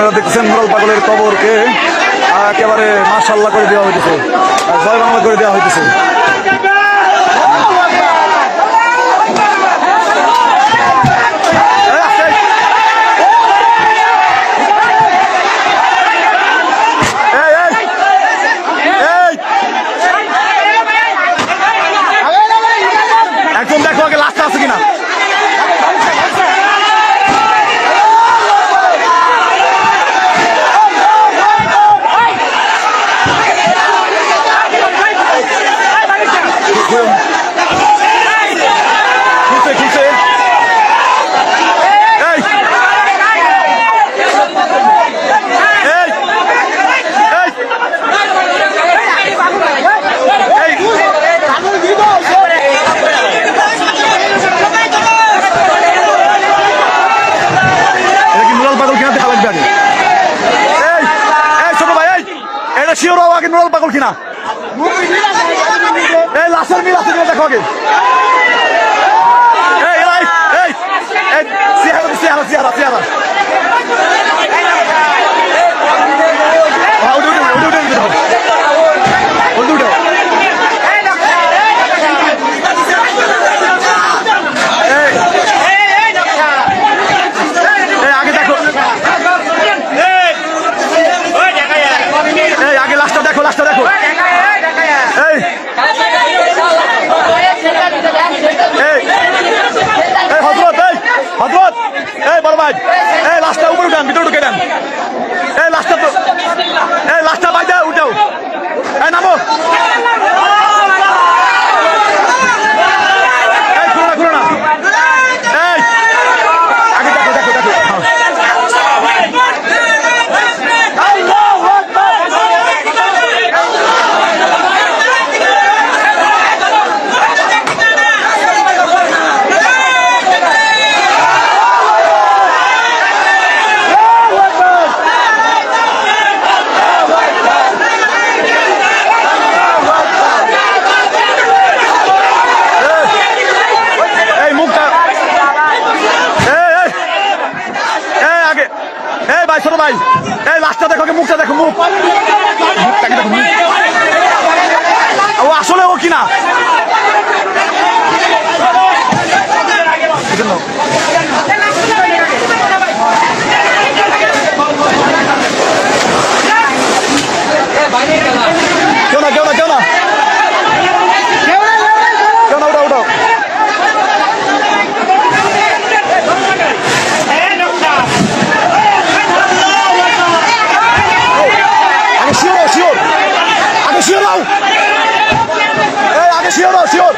আপনারা দেখছেন মোরাল পাগলের কবরকে একেবারে মাসাল্লাহ করে দেওয়া হইতেছে। জয় বাংলা করে দেওয়া হইতেছে। এটা শিওর হওয়া আগে নুরাল পাগল কিনা? এই লাশের মিল আছে দেখো আগে। ভাই। এই লাস্টটা দেখো মুখটা দেখো মুখ। দাও। আমি শিওর শিওর।